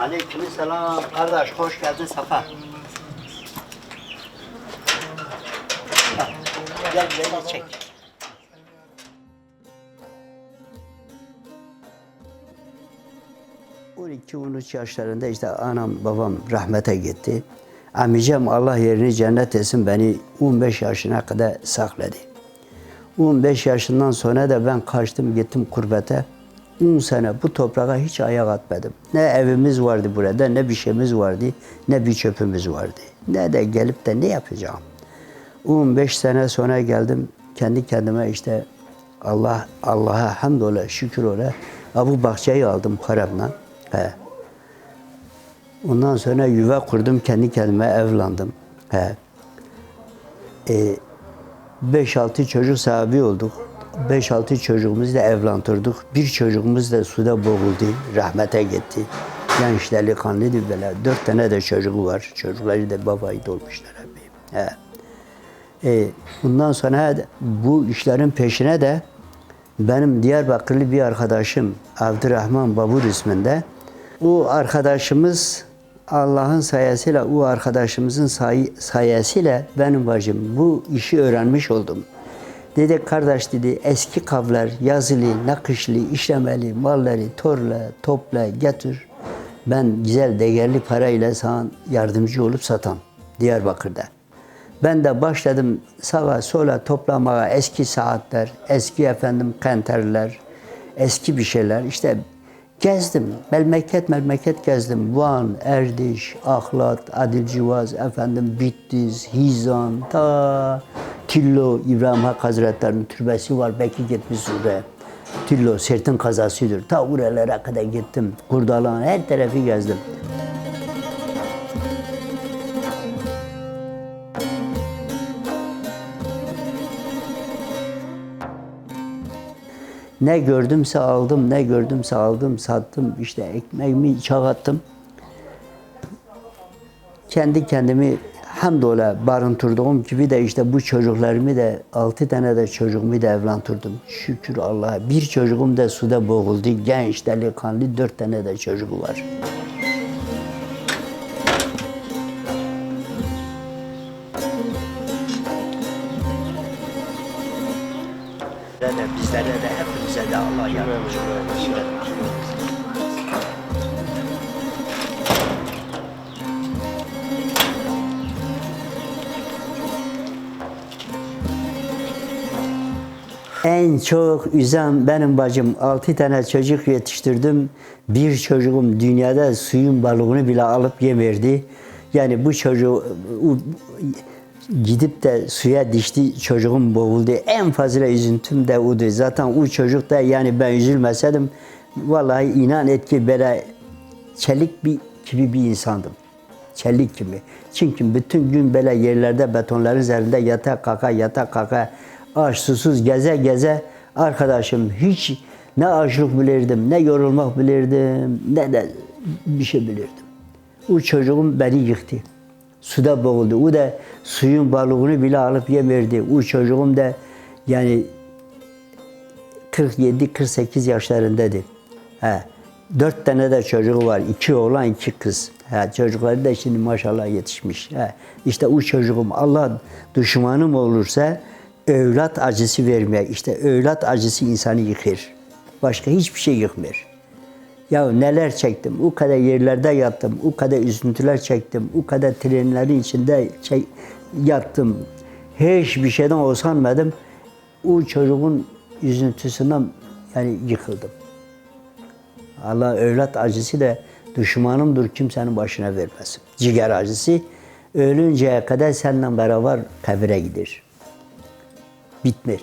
Aleykümselam kardeş hoş geldin Safa. Gel beni çek. İki, on üç yaşlarında işte anam babam rahmete gitti. Amcam Allah yerini cennet etsin beni 15 yaşına kadar sakladı. 15 yaşından sonra da ben kaçtım gittim kurbete. 10 sene bu toprağa hiç ayak atmadım. Ne evimiz vardı burada, ne bir şeyimiz vardı, ne bir çöpümüz vardı. Ne de gelip de ne yapacağım. 15 sene sonra geldim kendi kendime işte Allah Allah'a hamdola şükür ola. Ha, Bu bahçeyi aldım paramla. He. Ondan sonra yuva kurdum, kendi kendime evlendim. He. E, 5-6 çocuk sahibi olduk. 5-6 çocuğumuzu da evlendirdik. Bir çocuğumuz da suda boğuldu, rahmete gitti. Gençleri kanlıydı böyle. Dört tane de çocuğu var. Çocukları da babayı dolmuşlar hep. He. E, bundan sonra bu işlerin peşine de benim Diyarbakırlı bir arkadaşım Abdurrahman Babur isminde. O arkadaşımız Allah'ın sayesinde, o arkadaşımızın say sayesinde benim bacım bu işi öğrenmiş oldum. Dedi kardeş dedi eski kavlar yazılı, nakışlı, işlemeli malları torla, topla, getir. Ben güzel değerli parayla sana yardımcı olup satan Diyarbakır'da. Ben de başladım sağa sola toplamaya eski saatler, eski efendim kanterler, eski bir şeyler. İşte gezdim, memleket memleket gezdim. Van, Erdiş, Ahlat, Adilcivaz, efendim Bitlis, Hizan, ta Tillo, İbrahim Hak Hazretleri'nin türbesi var. Belki gitmiş oraya. Tillo, Sertin kazasıdır. Ta oralara kadar gittim. Kurdalan her tarafı gezdim. Ne gördümse aldım, ne gördümse aldım, sattım. İşte ekmeğimi çağattım. Kendi kendimi hamdola barındırdığım gibi de işte bu çocuklarımı da altı tane de çocuğumu da evlendirdim. Şükür Allah'a. Bir çocuğum da suda boğuldu. Genç, delikanlı dört tane de çocuğu var. En çok üzen benim bacım. Altı tane çocuk yetiştirdim. Bir çocuğum dünyada suyun balığını bile alıp yemirdi. Yani bu çocuğu gidip de suya düştü çocuğum boğuldu. En fazla üzüntüm de oydu. Zaten o çocuk da yani ben üzülmeseydim vallahi inan et ki böyle çelik bir gibi bir insandım. Çelik gibi. Çünkü bütün gün böyle yerlerde betonların üzerinde yata kaka yata kaka aç susuz geze geze arkadaşım hiç ne açlık bilirdim ne yorulmak bilirdim ne de bir şey bilirdim. O çocuğum beni yıktı. Suda boğuldu. O da suyun balığını bile alıp yemirdi. O çocuğum da yani 47-48 yaşlarındadır. He. Dört tane de çocuğu var. iki oğlan, iki kız. He. Çocukları da şimdi maşallah yetişmiş. He. İşte o çocuğum Allah düşmanım olursa evlat acısı vermeye. İşte evlat acısı insanı yıkır. Başka hiçbir şey yıkmıyor. Ya neler çektim, o kadar yerlerde yattım, o kadar üzüntüler çektim, o kadar trenlerin içinde çek, yattım. Hiçbir şeyden hoşlanmadım. O çocuğun üzüntüsünden yani yıkıldım. Allah evlat acısı da düşmanımdır kimsenin başına vermesin. Ciğer acısı ölünceye kadar seninle beraber kabire gider. Bitmez.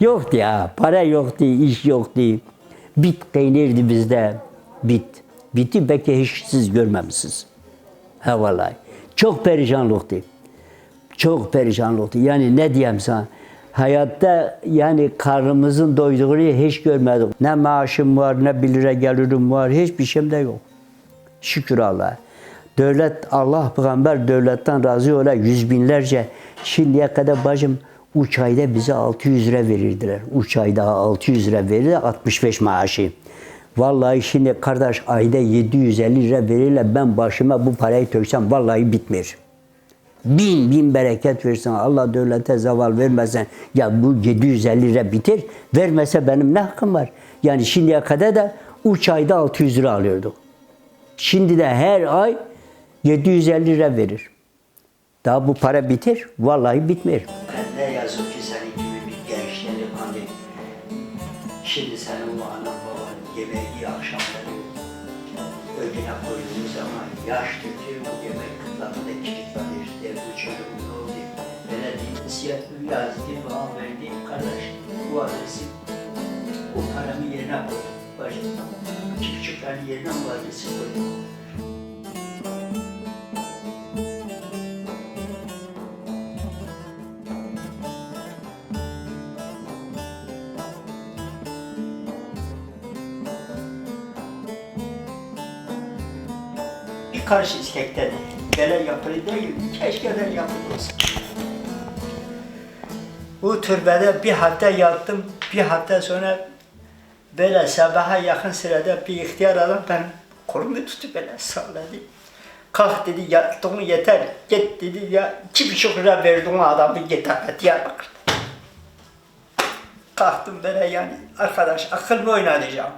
Yoktu ya. Para yoktu, iş yoktu. Bit kaynardı bizde. Bit. Biti belki hiç siz görmemişsiniz. Ha vallahi. Çok perişanlıktı. Çok perişanlıktı. Yani ne diyeyim sana. Hayatta yani karnımızın doyduğunu hiç görmedik. Ne maaşım var, ne bir lira gelirim var, hiçbir şeyim de yok. Şükür Allah'a. Devlet, Allah peygamber devletten razı ola yüz binlerce. Şimdiye kadar bacım üç ayda bize 600 lira verirdiler. Üç ayda 600 lira verirler 65 maaşı. Vallahi şimdi kardeş ayda 750 lira verirler. Ben başıma bu parayı töksem vallahi bitmiyor. Bin bin bereket versin. Allah devlete zaval vermesin. Ya bu 750 lira bitir. Vermese benim ne hakkım var? Yani şimdiye kadar da 3 ayda 600 lira alıyorduk. Şimdi de her ay 750 lira verir. Daha bu para bitir. Vallahi bitmiyor. Ne yazık ki senin gibi bir gençlerin hani şimdi senin o anan baban yemeği akşamları önüne koyduğun zaman yaş tutuyor bu yemek kıtlarında kilitlenir. Der bu çocuk ne oldu? Böyle değil. Siyah yazdı bana verdi. Kardeş bu adresi o paramı yerine koy. Başım. Küçük yerine bu adresi koy. Bir karşı istekte böyle yapılı değil, keşke böyle yapılı olsa. Bu türbede bir hafta yattım, bir hafta sonra böyle sabaha yakın sırada bir ihtiyar adam ben kolumu tutup böyle salladı. Kalk dedi, yattığın yeter, git dedi ya, iki buçuk lira verdiğin adamı getir, Diyarbakır'da. Kalktım böyle yani, arkadaş akıl mı oynatacağım?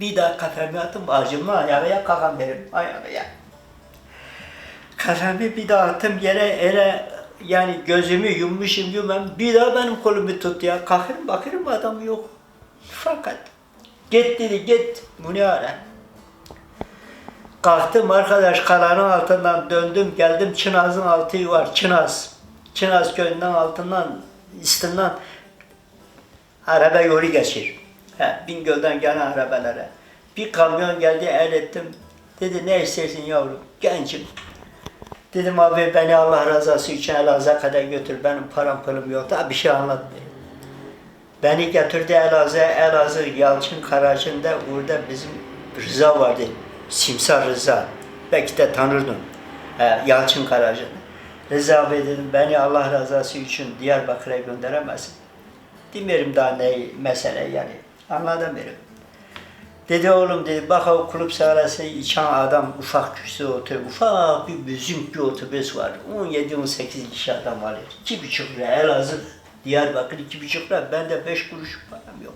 Bir daha kafemi attım, acımı ayağa kalkan benim, ayağa. Kafemi bir daha attım yere, ele yani gözümü yummuşum yumam, bir daha benim kolumu tut ya. Kalkırım bakırım adam yok. Fakat git dedi git, bunu ara. Kalktım arkadaş kalanın altından döndüm geldim Çınaz'ın altı var Çınaz. Çınaz köyünden altından üstünden araba yolu geçir. He, Bingöl'den gelen arabalara. Bir kamyon geldi el ettim. Dedi ne istersin yavrum? Gencim. Dedim abi beni Allah rızası için Elazığ'a kadar götür. Benim param pulum yok. Daha bir şey anlatmıyor. Beni götürdü Elazığ'a. Elazığ Yalçın Karacı'nda burada bizim Rıza vardı. Simsar Rıza. Belki de tanırdın. He, Yalçın Karacı'nda. Rıza abi dedim beni Allah rızası için Diyarbakır'a gönderemezsin. Bilmiyorum daha ne mesele yani. Anlatamıyorum. Dedi oğlum dedi bak o kulüp sahası içen adam ufak küçük otur, ufak bir büzüm bir otobüs var. 17-18 kişi adam. İki buçuk lira Elazığ, Diyarbakır iki buçuk lira. Bende beş kuruş param yok.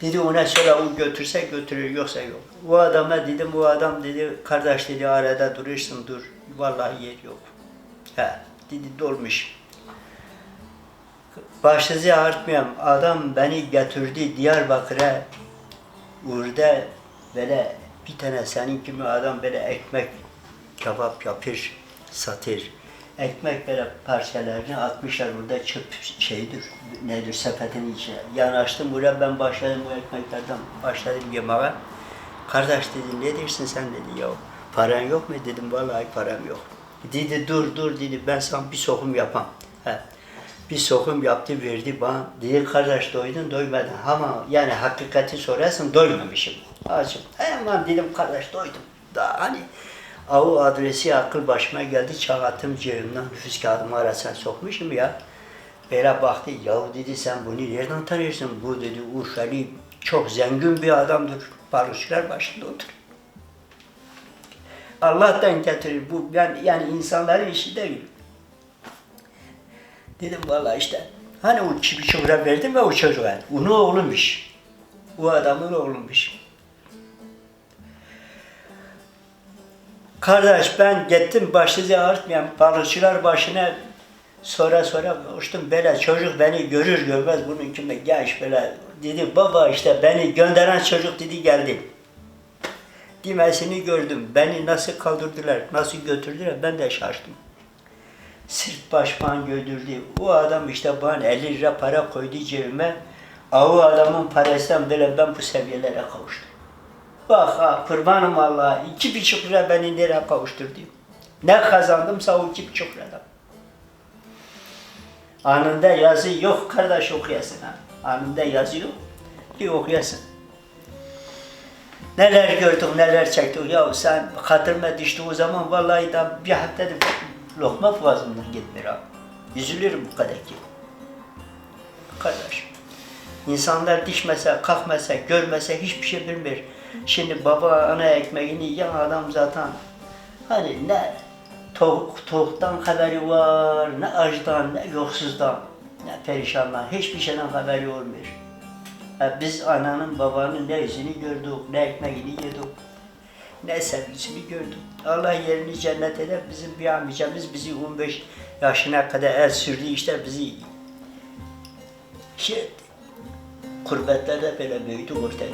Dedi ona söyle o götürse götürür yoksa yok. O adama dedim o adam dedi kardeş dedi arada durursun dur. Vallahi yer yok. He dedi dolmuş. Başınızı artmayayım. Adam beni götürdü Diyarbakır'a. Orada böyle bir tane senin gibi adam böyle ekmek kebap yapır, satır. Ekmek böyle parçalarını atmışlar burada çöp şeydir, nedir sepetin içine. Yanaştım buraya ben başladım bu ekmeklerden başladım yemeye. Kardeş dedi ne dersin sen dedi ya paran yok mu dedim vallahi param yok. Dedi dur dur dedi ben sana bir sokum yapam. He. Bir sokum yaptı verdi bana. Dedi kardeş doydun doymadın ama yani hakikati sorarsan doymamışım. Açım. Hemen dedim kardeş doydum. Daha hani o adresi akıl başıma geldi çağattım cebimden nüfus kağıdımı arasına sokmuşum ya. Böyle baktı yahu dedi sen bunu nereden tanıyorsun? Bu dedi Urfalı çok zengin bir adamdır. Balıkçılar başında otur. Allah'tan getirir bu yani, yani insanların işi değil. Dedim vallahi işte hani o buçuk lira verdim ve o çocuğa. Onun oğlumuş. O adamın oğlumuş. Kardeş ben gittim başlıca artmayan balıkçılar başına sonra sonra koştum böyle çocuk beni görür görmez bunun kime genç böyle dedi baba işte beni gönderen çocuk dedi geldi. Dimesini gördüm. Beni nasıl kaldırdılar, nasıl götürdüler ben de şaştım. Sırt başman götürdü. O adam işte bana 50 lira para koydu cebime. O adamın parasından böyle ben bu seviyelere kavuştum. Bak ha kurbanım Allah'a iki buçuk lira beni nereye kavuşturdu. Ne kazandımsa o iki buçuk liradan. Anında yazı yok kardeş okuyasın ha. Anında yazı yok. Bir okuyasın. Neler gördük, neler çektik. Ya sen hatırıma düştü o zaman vallahi da bir haftada lokma boğazımdan gitmiyor abi. Üzülürüm bu kadar ki. Kardeş. İnsanlar dişmese, kalkmasa, görmese hiçbir şey bilmiyor. Şimdi baba ana ekmeğini yiyen adam zaten hani ne tavuk, tavuktan haberi var, ne açtan, ne yoksuzdan, ne perişandan, hiçbir şeyden haberi olmuyor. Ha, biz ananın babanın ne yüzünü gördük, ne ekmeğini yedik, ne sevgisini gördük. Allah yerini cennet eder. Bizim bir amcamız bizi 15 yaşına kadar el sürdü işte bizi şey. Kurbetlerde böyle büyüdük ortaya.